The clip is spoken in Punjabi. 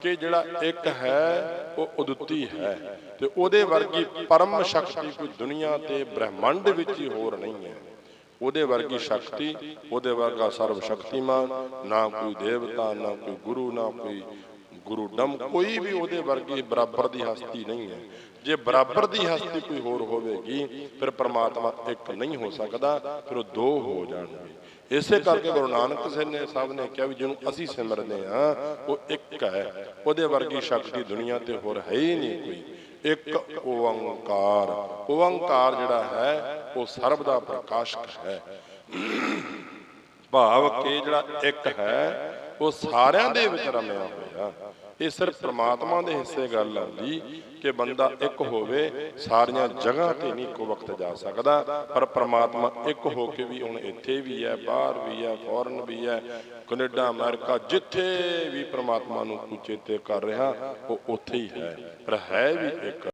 ਕਿ ਜਿਹੜਾ ਇੱਕ ਹੈ, ਉਹ ਉਦੁੱਤੀ ਹੈ। ਤੇ ਉਹਦੇ ਵਰਗੀ ਪਰਮ ਸ਼ਕਤੀ ਕੋਈ ਦੁਨੀਆ ਤੇ ਬ੍ਰਹਿਮੰਡ ਵਿੱਚ ਹੀ ਹੋਰ ਨਹੀਂ ਹੈ। ਉਹਦੇ ਵਰਗੀ ਸ਼ਕਤੀ, ਉਹਦੇ ਵਰਗਾ ਸਰਵ ਸ਼ਕਤੀਮਾਨ ਨਾ ਕੋਈ ਦੇਵਤਾ, ਨਾ ਕੋਈ ਗੁਰੂ, ਨਾ ਕੋਈ ਗੁਰੂ ਡਮ ਕੋਈ ਵੀ ਉਹਦੇ ਵਰਗੀ ਬਰਾਬਰ ਦੀ ਹਸਤੀ ਨਹੀਂ ਹੈ। ਜੇ ਬਰਾਬਰ ਦੀ ਹਸਤੀ ਕੋਈ ਹੋਰ ਹੋਵੇਗੀ, ਫਿਰ ਪ੍ਰਮਾਤਮਾ ਇੱਕ ਨਹੀਂ ਹੋ ਸਕਦਾ, ਫਿਰ ਉਹ ਦੋ ਹੋ ਜਾਣਗੇ। ਇਸੇ ਕਰਕੇ ਗੁਰੂ ਨਾਨਕ ਸਾਹਿਬ ਨੇ ਸਾਹਿਬ ਨੇ ਕਿਹਾ ਵੀ ਜਿਹਨੂੰ ਅਸੀਂ ਸਿਮਰਦੇ ਆ ਉਹ ਇੱਕ ਹੈ। ਉਹਦੇ ਵਰਗੀ ਸ਼ਕਤੀ ਦੁਨੀਆ ਤੇ ਹੋਰ ਹੈ ਹੀ ਨਹੀਂ ਕੋਈ। ਇੱਕ ਓੰਕਾਰ। ਓੰਕਾਰ। ਜਿਹੜਾ ਹੈ ਉਹ ਸਰਬ ਦਾ ਪ੍ਰਕਾਸ਼ਕ ਹੈ। ਭਾਵ ਕਿ ਜਿਹੜਾ ਇੱਕ ਹੈ ਉਹ ਸਾਰਿਆਂ ਦੇ ਵਿੱਚ ਰਮਿਆ ਹੋਇਆ। ਇਹ ਸਿਰਫ ਪ੍ਰਮਾਤਮਾ ਦੇ ਹਿੱਸੇ ਗੱਲ ਆਉਂਦੀ ਕਿ ਬੰਦਾ ਇੱਕ ਹੋਵੇ, ਸਾਰੀਆਂ ਜਗ੍ਹਾ ਤੇ ਨਹੀਂ ਇੱਕੋ ਵਕਤ ਜਾ ਸਕਦਾ, ਪਰ ਪ੍ਰਮਾਤਮਾ ਇੱਕ ਹੋ ਕੇ ਵੀ ਹੁਣ ਇੱਥੇ ਵੀ ਹੈ, ਬਾਹਰ ਵੀ ਹੈ, ਫੌਰਨ ਵੀ ਹੈ, ਕੈਨੇਡਾ, ਅਮਰੀਕਾ, ਜਿੱਥੇ ਵੀ ਪ੍ਰਮਾਤਮਾ ਨੂੰ ਤੂੰ ਚੇਤੇ ਕਰ ਰਿਹਾ, ਉਹ ਉੱਥੇ ਹੀ ਹੈ। ਪਰ ਹੈ ਵੀ ਇੱਕ।